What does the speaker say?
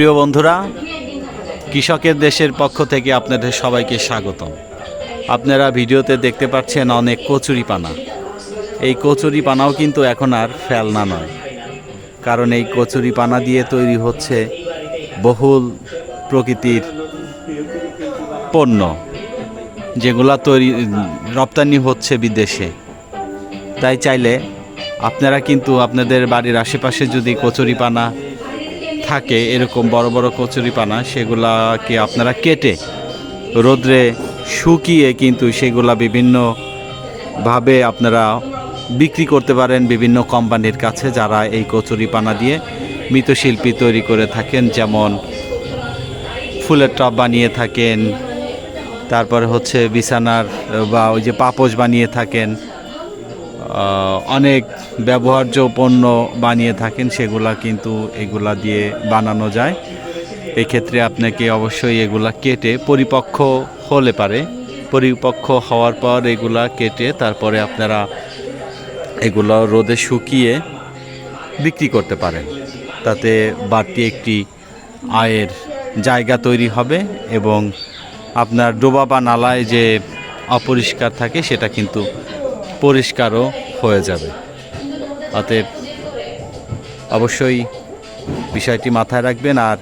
প্রিয় বন্ধুরা, কৃষকের দেশের পক্ষ থেকে আপনাদের সবাইকে স্বাগতম। আপনারা ভিডিওতে দেখতে পাচ্ছেন অনেক কচুরি পানা। এই কচুরি পানাও কিন্তু এখন আর ফেলনা নয়। কারণ এই কচুরি পানা দিয়ে তৈরি হচ্ছে বহুল প্রকৃতির পণ্য, যেগুলা তৈরি, রপ্তানি হচ্ছে বিদেশে। তাই চাইলে আপনারা কিন্তু আপনাদের বাড়ির আশেপাশে যদি কচুরি পানা থাকে এরকম বড় বড় কচুরি পানা, সেগুলাকে আপনারা কেটে রোদ্রে শুকিয়ে কিন্তু সেগুলা বিভিন্নভাবে আপনারা বিক্রি করতে পারেন বিভিন্ন কোম্পানির কাছে যারা এই কচুরি পানা দিয়ে মৃৎশিল্পী তৈরি করে থাকেন, যেমন ফুলের টব বানিয়ে থাকেন, তারপরে হচ্ছে বিছানার বা ওই যে পাপোশ বানিয়ে থাকেন। অনেক ব্যবহার্য পণ্য বানিয়ে থাকেন, সেগুলা কিন্তু এগুলা দিয়ে বানানো যায়। এক্ষেত্রে আপনাকে অবশ্যই এগুলা কেটে পরিপক্ক হলে পারে। পরিপক্ক হওয়ার পর এগুলা কেটে তারপরে আপনারা এগুলো রোদে শুকিয়ে বিক্রি করতে পারেন। তাতে বাড়তি একটি আয়ের জায়গা তৈরি হবে এবং আপনার ডোবা বা নালায় যে অপরিষ্কার থাকে, সেটা কিন্তু পরিষ্কারও হয়ে যাবে। অতএব অবশ্যই বিষয়টি মাথায় রাখবেন আর